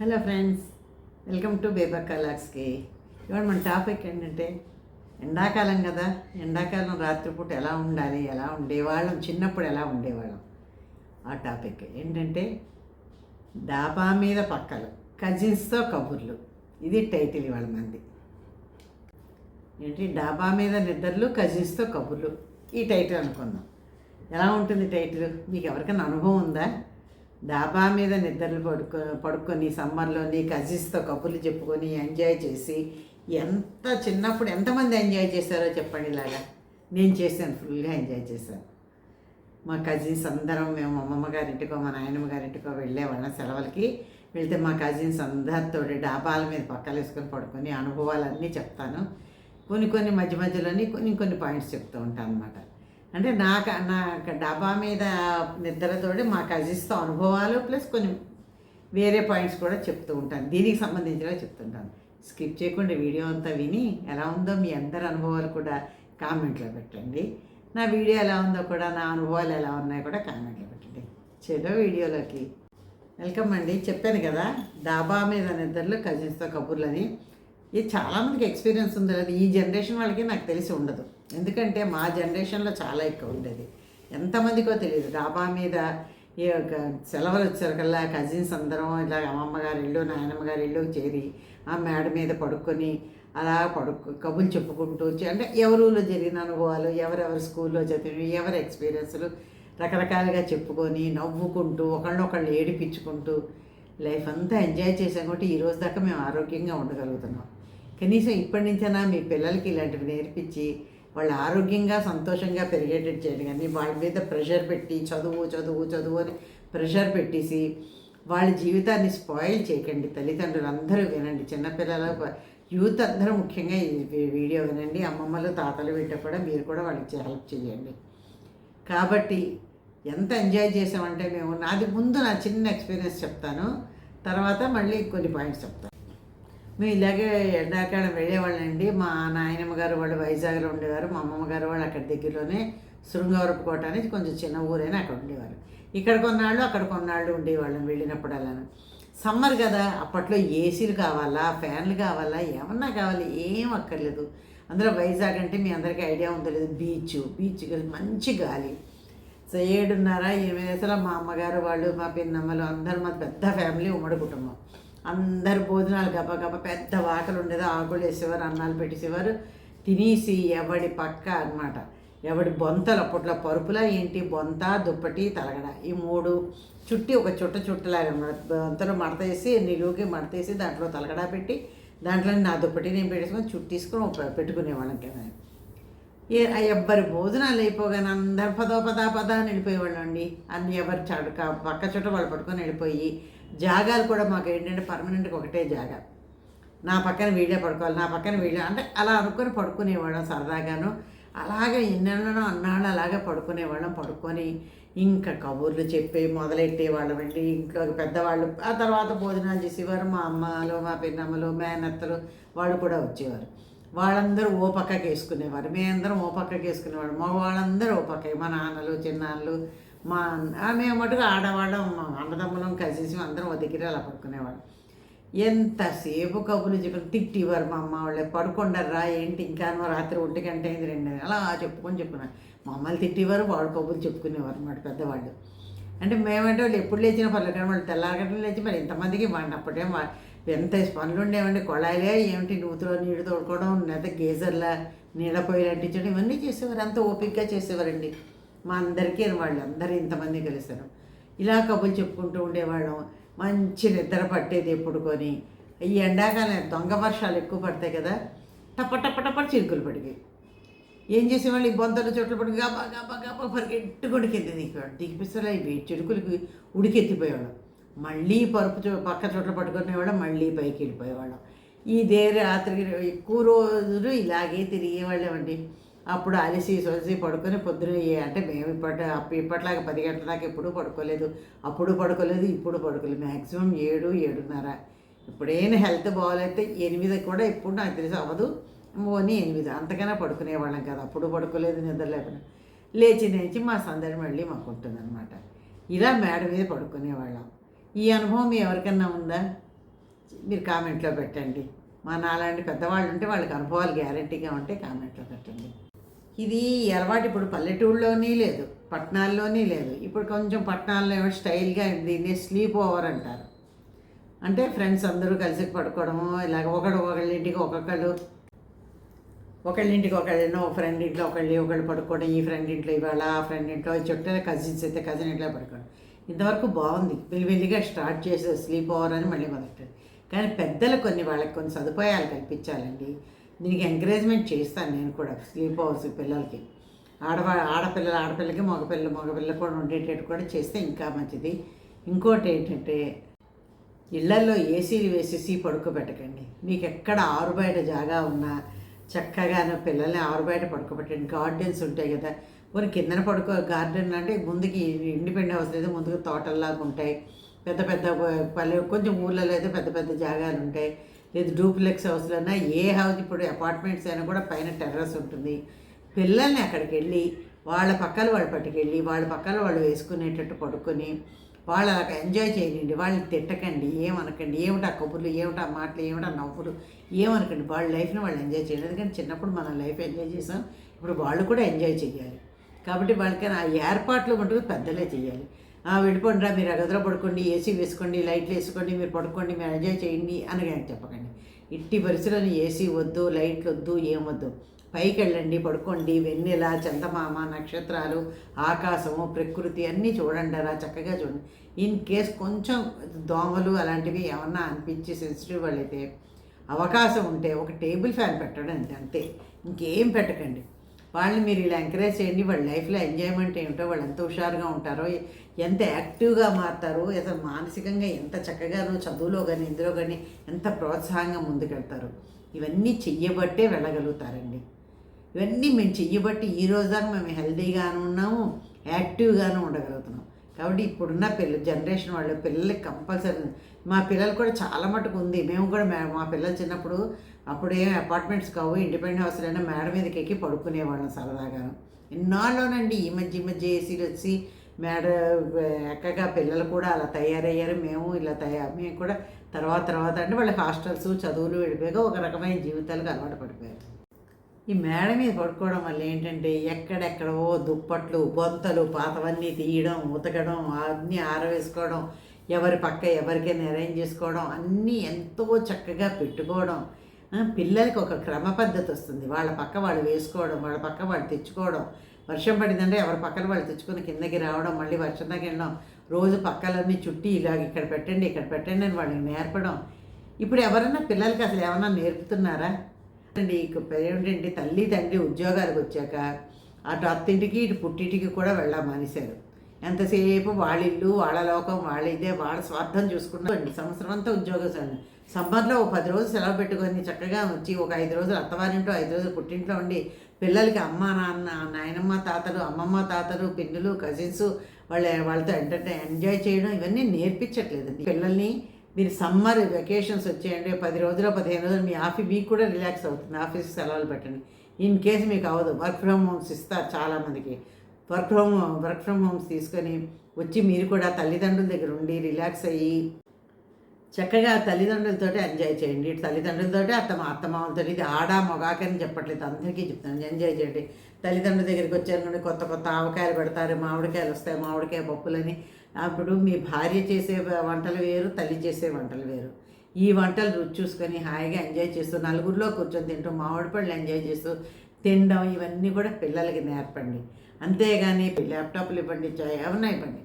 Hello friends welcome to బేబర్ కలాక్స్కి ఇవాళ మన టాపిక్ ఏంటంటే ఎండాకాలం కదా. ఎండాకాలం రాత్రిపూట ఎలా ఉండాలి ఎలా ఉండేవాళ్ళం చిన్నప్పుడు ఎలా ఉండేవాళ్ళం? ఆ టాపిక్ ఏంటంటే డాబా మీద పక్కలు కజిన్స్తో కబుర్లు. ఇది టైటిల్ ఇవాళ మంది ఏంటి? డాబా మీద నిద్రలు కజిన్స్తో కబుర్లు. ఈ టైటిల్ అనుకుందాం. ఎలా ఉంటుంది టైటిల్ మీకు ఎవరికైనా అనుభవం ఉందా? డాబా మీద నిద్రలు పడుకో పడుకొని సమ్మర్లో నీ కజిన్స్తో కబుర్లు చెప్పుకొని ఎంజాయ్ చేసి ఎంత చిన్నప్పుడు ఎంతమంది ఎంజాయ్ చేశారో చెప్పండి ఇలాగా నేను చేశాను ఫుల్గా ఎంజాయ్ చేశాను. మా కజిన్స్ అందరం మేము అమ్మమ్మ గారింటికో మా నాయనమ్మ గారింటికో వెళ్ళేవాళ్ళం సెలవులకి. వెళ్తే మా కజిన్స్ అందరితో డాబాల మీద పక్కలు వేసుకొని పడుకొని అనుభవాలన్నీ చెప్తాను. కొన్ని కొన్ని మధ్య మధ్యలోని కొన్ని కొన్ని పాయింట్స్ చెప్తూ ఉంటాను అనమాట అంటే నాకు నా డాబా మీద నిద్రతోటి మా కజిన్స్తో అనుభవాలు ప్లస్ కొన్ని వేరే పాయింట్స్ కూడా చెప్తూ ఉంటాను. దీనికి సంబంధించినవి చెప్తుంటాను. స్కిప్ చేయకుండా వీడియో అంతా విని ఎలా ఉందో మీ అందరి అనుభవాలు కూడా కామెంట్లో పెట్టండి. నా వీడియో ఎలా ఉందో కూడా నా అనుభవాలు ఎలా ఉన్నాయో కూడా కామెంట్లో పెట్టండి. చెలో వీడియోలోకి. వెల్కమ్ అండి. చెప్పాను కదా డాబా మీద నిద్రలు కజిన్స్తో కబుర్లని ఇది చాలామందికి ఎక్స్పీరియన్స్ ఉంది కదా. ఈ జనరేషన్ వాళ్ళకి నాకు తెలిసి ఉండదు. ఎందుకంటే మా జనరేషన్లో చాలా ఎక్కువ ఉండేది. ఎంతమందికో తెలియదు. డాబా మీద ఈ యొక్క సెలవులు వచ్చారకల్లా కజిన్స్ అందరం ఇలా అమ్మమ్మ గారి ఇల్లు నాయనమ్మ గారి ఇల్లు చేరి ఆ మేడ మీద పడుకొని అలా పడుకు కబుర్లు చెప్పుకుంటూ చే- అంటే ఎవరిలో జరిగిన అనుభవాలు ఎవరెవరు స్కూల్లో చదివి ఎవరి ఎక్స్పీరియన్స్లు రకరకాలుగా చెప్పుకొని నవ్వుకుంటూ ఒకళ్ళనొకళ్ళు ఏడిపించుకుంటూ లైఫ్ అంతా ఎంజాయ్ చేసాం కాబట్టి ఈ రోజు దాకా మేము ఆరోగ్యంగా ఉండగలుగుతున్నాం. కనీసం ఇప్పటి నుంచైనా మీ పిల్లలకి ఇలాంటివి నేర్పించి వాళ్ళు ఆరోగ్యంగా సంతోషంగా పెరిగేటట్టు చేయండి. కానీ వాళ్ళ మీద ప్రెషర్ పెట్టి చదువు చదువు చదువు అని ప్రెషర్ పెట్టేసి వాళ్ళ జీవితాన్ని స్పాయిల్ చేయకండి. తల్లిదండ్రులు అందరూ వినండి. చిన్నపిల్లల యూత్ అందరూ ముఖ్యంగా ఈ వీడియో వినండి. అమ్మమ్మలు తాతలు వీట కూడా మీరు కూడా వాళ్ళకి హెల్ప్ చేయండి. కాబట్టి ఎంత ఎంజాయ్ చేసామంటే మేము నాది ముందు నా చిన్న ఎక్స్పీరియన్స్ చెప్తాను. తర్వాత మళ్ళీ కొన్ని పాయింట్స్ చెప్తాను. మేము ఇలాగే ఎండాకాలం వెళ్ళేవాళ్ళండి. మా నాయనమ్మ గారు వాళ్ళు వైజాగ్లో ఉండేవారు. మా అమ్మమ్మ గారు వాళ్ళు అక్కడ దగ్గరలోనే శృంగవరపు కోట అనేది కొంచెం చిన్న ఊరైనా అక్కడ ఉండేవారు. ఇక్కడ కొన్నాళ్ళు అక్కడ కొన్నాళ్ళు ఉండేవాళ్ళం వెళ్ళినప్పుడు అలాను సమ్మర్ కదా అప్పట్లో ఏసీలు కావాలా ఫ్యాన్లు కావాలా ఏమన్నా కావాలి ఏం అక్కర్లేదు. అందులో వైజాగ్ అంటే మీ అందరికీ ఐడియా ఉందో లేదు బీచ్ బీచ్ మంచి గాలి. సో ఏడున్నర ఎనిమిది అసలు మా అమ్మగారు వాళ్ళు మా పిన్నమ్మలు అందరూ మా పెద్ద ఫ్యామిలీ ఉమ్మడి కుటుంబం. అందరు భోజనాలు గబగబ పెద్ద వాకలు ఉండేది ఆకులు వేసేవారు అన్నాలు పెట్టేసేవారు. తినేసి ఎవడి పక్క అన్నమాట. ఎవడి బొంతలు అప్పట్లో పరుపులా ఏంటి? బొంత దుప్పటి తలగడ. ఈ మూడు చుట్టి ఒక చుట్ట చుట్టలాగా అన్నమాట. బొంతలో మడత వేసి నిలువుకి మడత వేసి దాంట్లో తలగడ పెట్టి దాంట్లో నా దుప్పటి నేను పెట్టేసుకొని చుట్టేసుకొని ఒక పెట్టుకునేవాళ్ళం కదా. ఏ ఎవ్వరి భోజనాలు అయిపోగానే అందరు పదో పదా పదా అని వెళ్ళిపోయేవాళ్ళం అన్ని ఎవరు చడక పక్క చుట్ట వాళ్ళు పట్టుకొని వెళ్ళిపోయి జాగాలు కూడా మాకు ఏంటంటే పర్మనెంట్గా ఒకటే జాగా. నా పక్కన వీళ్ళే పడుకోవాలి నా పక్కన వీళ్ళే అంటే అలా అనుకొని పడుకునేవాళ్ళం సరదాగాను. అలాగే ఎన్నెన్నో అన్నాళ్ళు అలాగే పడుకునేవాళ్ళం పడుకొని ఇంకా కబుర్లు చెప్పి మొదలెట్టేవాళ్ళం అండి. ఇంట్లో పెద్దవాళ్ళు ఆ తర్వాత భోజనాలు చేసేవారు మా అమ్మలు మా పిన్నమ్మలు మేనత్తలు వాళ్ళు కూడా వచ్చేవారు. వాళ్ళందరూ ఓ పక్కకి వేసుకునేవారు మేమందరం ఓ పక్కకి వేసుకునేవాడు మా వాళ్ళందరూ ఓ పక్క మా నాన్నలు చిన్నాన్నలు మా మేము మటుకు ఆడవాళ్ళం మా అన్నదమ్ములం కలిసేసి అందరం ఒక దగ్గర అలా పడుకునేవాళ్ళం. ఎంతసేపు కబుర్లు చెప్పి తిట్టివారు మా అమ్మ వాళ్ళే. పడుకుండర్రా ఏంటి ఇంకా రాత్రి ఒంటి గంట అయింది రెండు అలా చెప్పుకొని చెప్పుకున్నారు. మా అమ్మలు తిట్టేవారు వాడు కబుర్లు చెప్పుకునేవారు అన్నమాట పెద్దవాళ్ళు. అంటే మేమంటే వాళ్ళు ఎప్పుడు లేచినా పర్లేదు కానీ వాళ్ళు తెల్లారగట్టలు లేచి మరి ఇంతమందికి వాడిని అప్పటే ఎంత పనులు ఉండేవండి. కొళాయిలే ఏమిటి నూతులో నీళ్ళు తోడుకోవడం లేదా గేజర్ల నీళ్ళ పొయ్యిలు అంటించడం ఇవన్నీ చేసేవారు. అంత ఓపికగా చేసేవారండి. మా అందరికీ వాళ్ళు అందరూ ఇంతమంది కలిశారు. ఇలా కబుర్లు చెప్పుకుంటూ ఉండేవాళ్ళం. మంచి నిద్ర పట్టేది ఎప్పుడుకొని ఈ ఎండాకాలం దొంగ వర్షాలు ఎక్కువ పడతాయి కదా టప టప టప్ప చిరుకులు పడిగాయి ఏం చేసేవాళ్ళు? ఈ బొంతలు చోట్ల పడి గబా గబా గబా పరిగెట్టుకొని కింద దిగిపోయాడు దిగిపిస్తారు? ఇవి చిరుకులకి ఉడికెత్తిపోయేవాడు మళ్ళీ పరుపు చో పక్క చోట్ల పట్టుకునేవాళ్ళం మళ్ళీ పైకి వెళ్ళిపోయేవాళ్ళం. ఇదే రాత్రికి ఎక్కువ రోజులు ఇలాగే తిరిగేవాళ్ళమండి అప్పుడు అలిసి సొలిసి పడుకొని పొద్దున అంటే మేము ఇప్పటి అప్పుడు ఇప్పట్లాగా పది గంటల దాకా ఎప్పుడూ పడుకోలేదు. అప్పుడు పడుకోలేదు ఇప్పుడు పడుకోలేదు. మ్యాక్సిమం ఏడు ఏడున్నర. ఇప్పుడైనా హెల్త్ బాగాలైతే ఎనిమిది కూడా ఇప్పుడు నాకు తెలిసి అవ్వదు. ఓని ఎనిమిది. అంతకైనా పడుకునేవాళ్ళం కదా. అప్పుడు పడుకోలేదు నిద్ర లేకుండా లేచి లేచి మా సందడి మళ్ళీ మాకు ఉంటుందన్నమాట. ఇలా మేడ మీద పడుకునేవాళ్ళం. ఈ అనుభవం మీ ఎవరికన్నా ఉందా? మీరు కామెంట్లో పెట్టండి. మా నాలాంటి పెద్దవాళ్ళు ఉంటే వాళ్ళకి అనుభవాలు గ్యారంటీగా ఉంటే కామెంట్లో పెట్టండి. ఇది అలవాటు ఇప్పుడు పల్లెటూళ్ళలోనే లేదు పట్టణాల్లోనే లేదు. ఇప్పుడు కొంచెం పట్టణాల్లో ఏమో స్టైల్గా దీన్ని స్లీప్ ఓవర్ అంటారు. అంటే ఫ్రెండ్స్ అందరూ కలిసి పడుకోవడము ఇలాగ ఒకడు ఒకళ్ళింటికి ఒక్కొక్కళ్ళు ఒకళ్ళ ఇంటికి ఒక ఫ్రెండ్ ఇంట్లో ఒకళ్ళు ఒకళ్ళు పడుకోవడం ఈ ఫ్రెండ్ ఇంట్లో ఇవాళ ఆ ఫ్రెండ్ ఇంట్లో చుట్టూ కజిన్స్ అయితే కజిన్ ఇంట్లో పడుకోవడం. ఇంతవరకు బాగుంది వెలివెల్లిగా స్టార్ట్ చేసే స్లీప్ ఓవర్ అని మళ్ళీ మొదలెట్టారు కానీ పెద్దలు కొన్ని వాళ్ళకి కొన్ని సదుపాయాలు కల్పించాలండి. దీనికి ఎంకరేజ్మెంట్ చేస్తాను నేను కూడా స్లీప్ హౌస్ పిల్లలకి. ఆడవా ఆడపిల్లలు ఆడపిల్లకి మగపిల్లలు మగపిల్ల కూడా ఉండేటట్టు కూడా చేస్తే ఇంకా మంచిది. ఇంకోటి ఏంటంటే ఇళ్ళల్లో ఏసీలు వేసేసి పడుకోబెట్టకండి. మీకు ఎక్కడ ఆరు బయట జాగా ఉన్నా చక్కగానే పిల్లల్ని ఆరు బయట పడుకోబెట్టండి. గార్డెన్స్ ఉంటాయి కదా కొన్ని కిందన పడుకో గార్డెన్ అంటే ముందుకి ఇండిపెండెంట్ హౌస్ అయితే ముందుకు తోటల్లాగా ఉంటాయి. పెద్ద పెద్ద పల్లె కొంచెం ఊళ్ళలో అయితే పెద్ద పెద్ద జాగాలు ఉంటాయి. లేదు డూప్లెక్స్ హౌస్లో అయినా ఏ హౌస్ ఇప్పుడు అపార్ట్మెంట్స్ అయినా కూడా పైన టెర్రస్ ఉంటుంది. పిల్లల్ని అక్కడికి వెళ్ళి వాళ్ళ పక్కన వాళ్ళు పట్టుకెళ్ళి వాళ్ళ పక్కన వాళ్ళు వేసుకునేటట్టు పడుకొని వాళ్ళు అలా ఎంజాయ్ చేయండి. వాళ్ళని తిట్టకండి ఏమనకండి ఏమిటా కబుర్లు ఏమిటా మాటలు ఏమిటా నవ్వులు ఏమనకండి. వాళ్ళ లైఫ్ని వాళ్ళు ఎంజాయ్ చేయండి. ఎందుకంటే చిన్నప్పుడు మనం లైఫ్ ఎంజాయ్ చేసాం ఇప్పుడు వాళ్ళు కూడా ఎంజాయ్ చేయాలి కాబట్టి వాళ్ళకి ఆ ఏర్పాట్లు మటుకు పెద్దలే చేయాలి ఆ వెళ్ళిపోండిరా మీరు ఆ గదిలో పడుకోండి ఏసీ వేసుకోండి లైట్లు వేసుకోండి మీరు పడుకోండి మీరు ఎంజాయ్ చేయండి అని కానీ చెప్పకండి. ఇట్టి పరిస్థితులను ఏసీ వద్దు లైట్లు వద్దు ఏం వద్దు. పైకి వెళ్ళండి పడుకోండి వెన్నెల చందమామ నక్షత్రాలు ఆకాశము ప్రకృతి అన్నీ చూడండి అలా చక్కగా చూడండి. ఇన్ కేస్ కొంచెం దోమలు అలాంటివి ఏమన్నా అనిపించి సెన్సిటివ్ వాళ్ళైతే అవకాశం ఉంటే ఒక టేబుల్ ఫ్యాన్ పెట్టడం అంతే. ఇంకేం పెట్టకండి. వాళ్ళని మీరు ఇలా ఎంకరేజ్ చేయండి వాళ్ళ లైఫ్లో ఎంజాయ్మెంట్ ఏమిటో వాళ్ళు ఎంత హుషారుగా ఉంటారో ఎంత యాక్టివ్గా మారుతారో అసలు మానసికంగా ఎంత చక్కగానో చదువులో కానీ ఇందులో కానీ ఎంత ప్రోత్సాహంగా ముందుకెళ్తారు ఇవన్నీ చెయ్యబట్టే వెళ్ళగలుగుతారండి. ఇవన్నీ మేము చెయ్యబట్టి ఈ రోజు దాకా మేము హెల్తీగాను ఉన్నాము యాక్టివ్గాను ఉండగలుగుతున్నాం. కాబట్టి ఇప్పుడున్న పిల్ల జనరేషన్ వాళ్ళు పిల్లలకి కంపల్సరీ మా పిల్లలు కూడా చాలా మటుకు ఉంది. మేము కూడా మా పిల్లలు చిన్నప్పుడు అప్పుడు ఏం అపార్ట్మెంట్స్ కావు ఇండిపెండెంట్ హౌస్లైనా మేడ మీదకి ఎక్కి పడుకునేవాళ్ళం సరదాగా. ఎన్నాళ్ళోనండి ఈ మధ్య ఈ మధ్య ఏసీలు వచ్చి మేడ ఎక్కగా పిల్లలు కూడా అలా తయారయ్యారు. మేము ఇలా తయారు మేము కూడా తర్వాత తర్వాత అంటే వాళ్ళకి హాస్టల్స్ చదువులు వెళ్ళిపోయాక ఒక రకమైన జీవితాలకు అలవాటు పడిపోయారు. ఈ మేడ మీద పడుకోవడం వల్ల ఏంటంటే ఎక్కడెక్కడో దుప్పట్లు బొంతలు పాతవన్నీ తీయడం ఉతకడం అన్నీ ఆరవేసుకోవడం ఎవరి పక్క ఎవరికైనా అరేంజ్ చేసుకోవడం అన్నీ ఎంతో చక్కగా పెట్టుకోవడం. పిల్లలకి ఒక క్రమ పద్ధతి వస్తుంది. వాళ్ళ పక్క వాళ్ళు వేసుకోవడం వాళ్ళ పక్క వాళ్ళు తెచ్చుకోవడం. వర్షం పడిందంటే ఎవరి పక్కన వాళ్ళు తెచ్చుకొని కిందకి రావడం మళ్ళీ వర్షం దాకా వెళ్ళడం రోజు పక్కలన్నీ చుట్టి ఇలాగ ఇక్కడ పెట్టండి ఇక్కడ పెట్టండి అని వాళ్ళకి నేర్పడం. ఇప్పుడు ఎవరన్నా పిల్లలకి అసలు ఏమన్నా నేర్పుతున్నారా? నీకు ఏంటంటే తల్లి తండ్రి ఉద్యోగాలకు వచ్చాక అటు అత్తింటికి ఇటు పుట్టింటికి కూడా వెళ్ళా మానేశారు. ఎంతసేపు వాళ్ళ ఇల్లు వాళ్ళ లోకం వాళ్ళ ఇదే వాళ్ళ స్వార్థం చూసుకున్నారండి సంవత్సరం అంతా ఉద్యోగం సమ్మర్లో ఒక పది రోజులు సెలవు పెట్టుకొని చక్కగా వచ్చి ఒక ఐదు రోజులు అత్తవారింట్లో ఐదు రోజులు పుట్టింట్లో ఉండి పిల్లలకి అమ్మ నాన్న నాయనమ్మ తాతలు అమ్మమ్మ తాతలు పిన్నులు కజిన్స్ వాళ్ళ వాళ్ళతో ఎంటర్టైన్ ఎంజాయ్ చేయడం ఇవన్నీ నేర్పించట్లేదండి. పిల్లల్ని మీరు సమ్మర్ వెకేషన్స్ వచ్చేయండి పది రోజులు పదిహేను రోజులు మీ ఆఫీస్ మీకు కూడా రిలాక్స్ అవుతుంది. ఆఫీస్ సెలవులు పెట్టండి. ఇన్ కేసు మీకు అవ్వదు. వర్క్ ఫ్రమ్ హోమ్స్ ఇస్తారు చాలామందికి work from work from homes తీసుకొని వచ్చి మీరు కూడా తల్లిదండ్రుల దగ్గర ఉండి రిలాక్స్ అయ్యి చక్కగా తల్లిదండ్రులతో ఎంజాయ్ చేయండి. ఇటు తల్లిదండ్రులతోటి అత్తమ్మ అత్తమామలతో ఇది ఆడ మొగాకని చెప్పట్లేదు. అందరికీ చెప్తాను ఎంజాయ్ చేయండి. తల్లిదండ్రుల దగ్గరికి వచ్చారు కొత్త కొత్త ఆవకాయలు పెడతారు. మామిడికాయలు వస్తాయి. మామిడికాయ పప్పులని అప్పుడు మీ భార్య చేసే వంటలు వేరు తల్లి చేసే వంటలు వేరు. ఈ వంటలు రుచి చూసుకొని హాయిగా ఎంజాయ్ చేస్తూ నలుగురిలో కూర్చొని తింటూ మామిడి పళ్ళు ఎంజాయ్ చేస్తూ తినడం ఇవన్నీ కూడా పిల్లలకి నేర్పండి. అంతేగాని ల్యాప్టాప్లు ఇవ్వండి చా- ఏమన్నా ఇవ్వండి.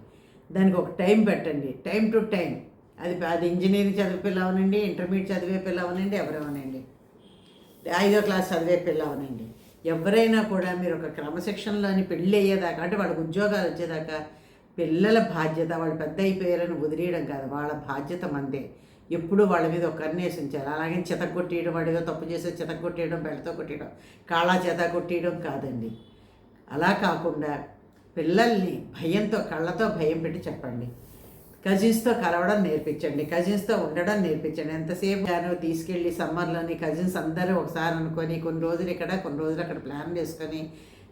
దానికి ఒక టైం పెట్టండి. Time to time. అది అది ఇంజనీరింగ్ చదివే పిల్ల అవనండి ఇంటర్మీడియట్ చదివే పిల్ల అవనండి ఎవరెవనండి ఐదో క్లాస్ చదివే పిల్ల అవనండి ఎవరైనా కూడా మీరు ఒక క్రమశిక్షణలోని పెళ్ళి అయ్యేదాకా అంటే వాళ్ళకి ఉద్యోగాలు వచ్చేదాకా పిల్లల బాధ్యత వాళ్ళు పెద్ద అయిపోయారని వదిలేయడం కాదు. వాళ్ళ బాధ్యత మందే. ఎప్పుడు వాళ్ళ మీద ఒక కన్నేసి ఉంచారు అలాగే చెత కొట్టేయడం వాడిగా తప్పు చేస్తే చెత కొట్టేయడం బెల్ట్తో కొట్టేయడం కాళ్ళ చేత కొట్టేయడం కాదండి. అలా కాకుండా పిల్లల్ని భయంతో కళ్ళతో భయం పెట్టి చెప్పండి. కజిన్స్తో కలవడం నేర్పించండి. కజిన్స్తో ఉండడం నేర్పించండి. ఎంతసేపు గాను తీసుకెళ్ళి సమ్మర్లోని కజిన్స్ అందరూ ఒకసారి అనుకొని కొన్ని రోజులు ఇక్కడ కొన్ని రోజులు అక్కడ ప్లాన్ చేసుకొని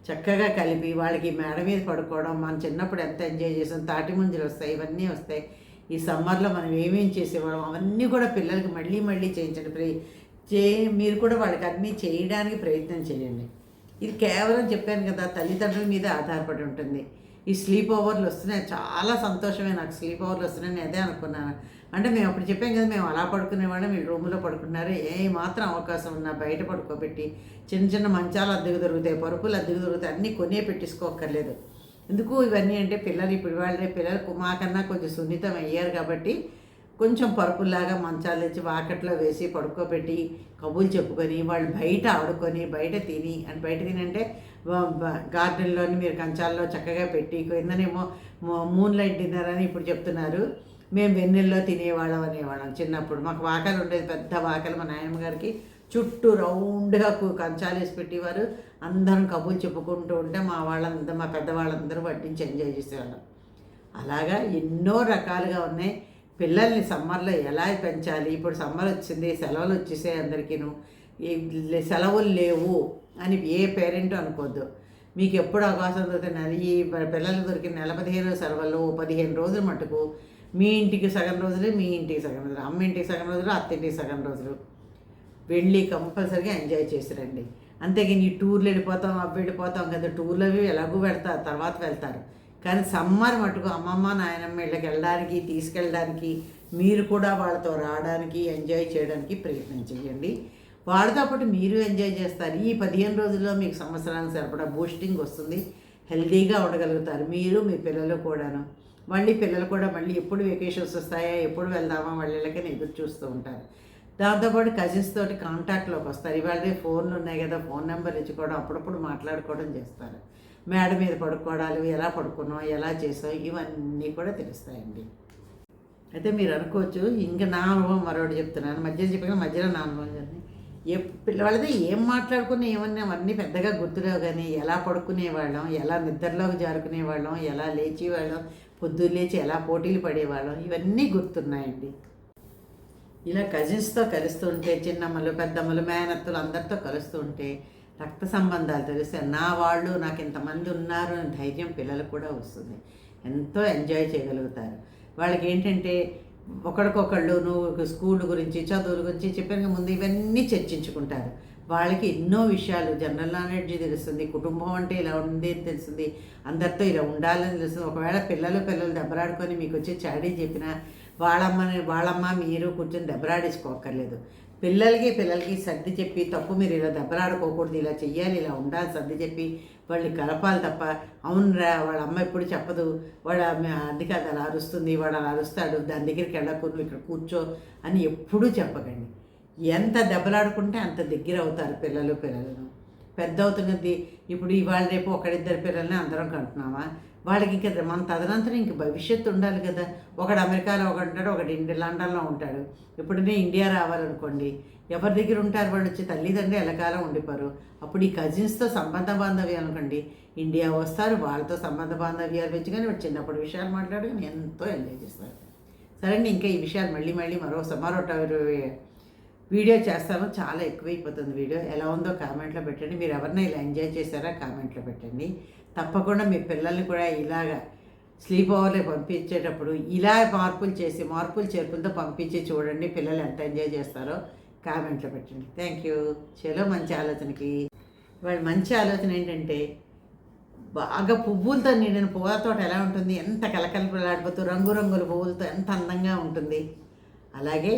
చక్కగా కలిపి వాళ్ళకి మేడ మీద పడుకోవడం మనం చిన్నప్పుడు ఎంత ఎంజాయ్ చేసాం తాటి ముంజలు వస్తాయి ఇవన్నీ వస్తాయి. ఈ సమ్మర్లో మనం ఏమేం చేసేవాళ్ళం అవన్నీ కూడా పిల్లలకి మళ్ళీ మళ్ళీ చేయించండి. ప్రే చే మీరు కూడా వాళ్ళకి అన్నీ చేయడానికి ప్రయత్నం చేయండి. ఇది కేవలం చెప్పాను కదా తల్లిదండ్రుల మీద ఆధారపడి ఉంటుంది. ఈ స్లీప్ ఓవర్లు వస్తున్నాయి. చాలా సంతోషమే నాకు స్లీప్ ఓవర్లు వస్తున్నాయి నేను అదే అనుకున్నాను. అంటే మేము అప్పుడు చెప్పాం కదా మేము అలా పడుకునేవాళ్ళం మీరు రూమ్లో పడుకున్నారు. ఏ మాత్రం అవకాశం ఉన్నా బయట పడుకోబెట్టి చిన్న చిన్న మంచాలు అద్దెకు దొరుకుతాయి పరుపులు అద్దెకు దొరుకుతాయి అన్నీ కొనే పెట్టేసుకోక్కర్లేదు ఎందుకు ఇవన్నీ అంటే పిల్లలు ఇప్పుడు వాళ్ళే పిల్లలు మాకన్నా కొంచెం సున్నితం అయ్యారు కాబట్టి కొంచెం పరుపుల్లాగా మంచాలు తెచ్చి వాకట్లో వేసి పడుకోబెట్టి కబుర్లు చెప్పుకొని వాళ్ళు బయట ఆడుకొని బయట తిని అని బయట తిని అంటే గార్డెన్లోని మీరు కంచాల్లో చక్కగా పెట్టి కిందనేమో మూన్ లైట్ డిన్నర్ అని ఇప్పుడు చెప్తున్నారు. మేము వెన్నెల్లో తినేవాళ్ళం అనేవాళ్ళం చిన్నప్పుడు. మాకు వాకలు ఉండేది పెద్ద వాకలు. మా నాయనమ్మ గారికి చుట్టూ రౌండ్గా కంచాలు వేసి పెట్టేవారు. అందరం కబుర్లు చెప్పుకుంటూ ఉంటే మా వాళ్ళందరూ మా పెద్దవాళ్ళందరూ పట్టించి ఎంజాయ్ చేసేవాళ్ళం. అలాగా ఎన్నో రకాలుగా ఉన్నాయి. పిల్లల్ని సమ్మర్లో ఎలా పెంచాలి? ఇప్పుడు సమ్మర్ వచ్చింది సెలవులు వచ్చేసాయి అందరికీను. సెలవులు లేవు అని ఏ పేరెంట్ అనుకోద్దు. మీకు ఎప్పుడు అవకాశం దొరికినది ఈ పిల్లలు దొరికిన నెల పదిహేను సెలవులు పదిహేను రోజులు మటుకు మీ ఇంటికి సగం రోజులు మీ ఇంటికి సగం రోజులు అమ్మ ఇంటికి సగం రోజులు అత్త ఇంటికి సగం రోజులు. వెళ్ళి కంపల్సరీగా ఎంజాయ్ చేసిరండి. అంతేగాని ఈ టూర్లు వెళ్ళిపోతాం అవి వెళ్ళిపోతాం కదా టూర్లు అవి ఎలాగూ పెడతారు తర్వాత వెళ్తారు. కానీ సమ్మర్ మటుకు అమ్మమ్మ నాయనమ్మ ఇళ్ళకి వెళ్ళడానికి తీసుకెళ్ళడానికి మీరు కూడా వాళ్ళతో రావడానికి ఎంజాయ్ చేయడానికి ప్రయత్నం చేయండి. వాళ్ళతో పాటు మీరు ఎంజాయ్ చేస్తారు. ఈ పదిహేను రోజుల్లో మీకు సంవత్సరానికి సరిపడా బూస్టింగ్ వస్తుంది. హెల్దీగా ఉండగలుగుతారు. మీరు మీ పిల్లలు కూడాను. మళ్ళీ పిల్లలు కూడా మళ్ళీ ఎప్పుడు వెకేషన్స్ వస్తాయా ఎప్పుడు వెళ్దామా వాళ్ళకని ఎదురు చూస్తూ ఉంటారు. దాంతోపాటు కజిన్స్ తోటి కాంటాక్ట్లోకి వస్తారు. ఇవాళ ఫోన్లు ఉన్నాయి కదా ఫోన్ నెంబర్ ఇచ్చుకోవడం అప్పుడప్పుడు మాట్లాడుకోవడం చేస్తారు. మేడ మీద పడుకోవడాలు ఎలా పడుకున్నాం ఎలా చేసాం ఇవన్నీ కూడా తెలుస్తాయండి. అయితే మీరు అనుకోవచ్చు ఇంకా నా అనుభవం మరొకటి చెప్తున్నాను. మధ్యలో చెప్పిన మధ్యలో నా అనుభవం కానీ ఏ పిల్లవాళ్ళదే ఏం మాట్లాడుకున్నా ఏమన్నా అవన్నీ పెద్దగా గుర్తులేవు కానీ ఎలా పడుకునేవాళ్ళం ఎలా నిద్రలోకి జారుకునేవాళ్ళం ఎలా లేచేవాళ్ళం పొద్దున్న లేచి ఎలా పోటీలు పడేవాళ్ళం ఇవన్నీ గుర్తున్నాయండి. ఇలా కజిన్స్తో కలుస్తుంటే చిన్నమ్మలు పెద్దమ్మలు మేనత్తలు అందరితో కలుస్తుంటే రక్త సంబంధాలు తెలిస్తే నా వాళ్ళు నాకు ఇంతమంది ఉన్నారు అని ధైర్యం పిల్లలకు కూడా వస్తుంది. ఎంతో ఎంజాయ్ చేయగలుగుతారు. వాళ్ళకి ఏంటంటే ఒకరికొకళ్ళు నువ్వు స్కూల్ గురించి చదువుల గురించి చెప్పిన ముందు ఇవన్నీ చర్చించుకుంటారు. వాళ్ళకి ఎన్నో విషయాలు. జనరల్ నాలెడ్జ్ తెలుస్తుంది. కుటుంబం అంటే ఇలా ఉంది అని తెలుస్తుంది. అందరితో ఇలా ఉండాలని తెలుస్తుంది. ఒకవేళ పిల్లలు పిల్లలు దెబ్బలాడుకొని మీకు వచ్చి చాడీ చెప్పినా వాళ్ళమ్మని వాళ్ళమ్మ మీరు కూర్చొని దెబ్బలాడేసుకోకర్లేదు పిల్లలకి పిల్లలకి సర్ది చెప్పి తప్పు మీరు ఇలా దెబ్బలాడుకోకూడదు. ఇలా చెయ్యాలి ఇలా ఉండాలి సర్ది చెప్పి వాళ్ళని కలపాలి తప్ప అవునరా వాళ్ళ అమ్మ ఎప్పుడు చెప్పదు. వాడు అది అలా అరుస్తుంది. వాడు అలా అరుస్తాడు. దాని దగ్గరికి వెళ్ళకు. నువ్వు ఇక్కడ కూర్చో అని ఎప్పుడూ చెప్పకండి. ఎంత దెబ్బలాడుకుంటే అంత దగ్గర అవుతారు పిల్లలు పిల్లలను. పెద్ద అవుతున్నది ఇప్పుడు ఇవాళ రేపు ఒకడిద్దరు పిల్లల్ని అందరం కంటున్నామా? వాళ్ళకి ఇంకా మన తదనంతరం ఇంక భవిష్యత్తు ఉండాలి కదా. ఒకడు అమెరికాలో ఒకడు ఉంటాడు ఒకటి ఇండి లండన్లో ఉంటాడు. ఇప్పుడునే ఇండియా రావాలనుకోండి ఎవరి దగ్గర ఉంటారు వాళ్ళు వచ్చి తల్లిదండ్రులు ఎలకాలం ఉండిపోరు. అప్పుడు ఈ కజిన్స్తో సంబంధ బాంధవ్యాలు అనుకోండి ఇండియా వస్తారు వాళ్ళతో సంబంధ బాంధవ్యాలు పెంచుకొని వాడు చిన్నప్పుడు విషయాలు మాట్లాడుకొని ఎంతో ఎంజాయ్ చేస్తారు. సరే అండి ఇంకా ఈ విషయాలు మళ్ళీ మళ్ళీ మరో మరో వీడియో చేస్తాను చాలా ఎక్కువైపోతుంది వీడియో. ఎలా ఉందో కామెంట్లో పెట్టండి. మీరు ఎవరినైనా ఇలా ఎంజాయ్ చేశారా కామెంట్లో పెట్టండి. తప్పకుండా మీ పిల్లల్ని కూడా ఇలాగా స్లీప్ ఓవర్లే పంపించేటప్పుడు ఇలా మార్పులు చేసి మార్పులు చేర్పులతో పంపించి చూడండి పిల్లలు ఎంత ఎంజాయ్ చేస్తారో కామెంట్లో పెట్టండి. Thank you. చలో మంచి ఆలోచనకి. వాళ్ళ మంచి ఆలోచన ఏంటంటే బాగా పువ్వులతో నిండిన పువ్వుల తోట ఎలా ఉంటుంది? ఎంత కలకలపలాడిపోతూ రంగురంగుల పువ్వులతో ఎంత అందంగా ఉంటుంది? అలాగే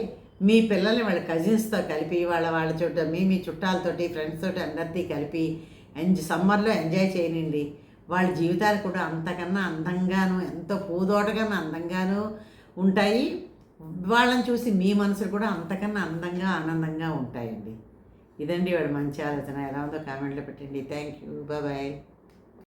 మీ పిల్లల్ని వాళ్ళ కజిన్స్తో కలిపి వాళ్ళ వాళ్ళ చుట్టూ మీ మీ చుట్టాలతోటి ఫ్రెండ్స్ తోటి అందరితో కలిపి ఎంజ్ సమ్మర్లో ఎంజాయ్ చేయనండి. వాళ్ళ జీవితాలు కూడా అంతకన్నా అందంగాను ఎంతో పూదోటకన్నా అందంగాను ఉంటాయి. వాళ్ళని చూసి మీ మనసులు కూడా అంతకన్నా అందంగా ఆనందంగా ఉంటాయండి. ఇదండి వాడు మంచి ఆలోచన. ఎలా ఉందో కామెంట్లో పెట్టండి. Thank you bye.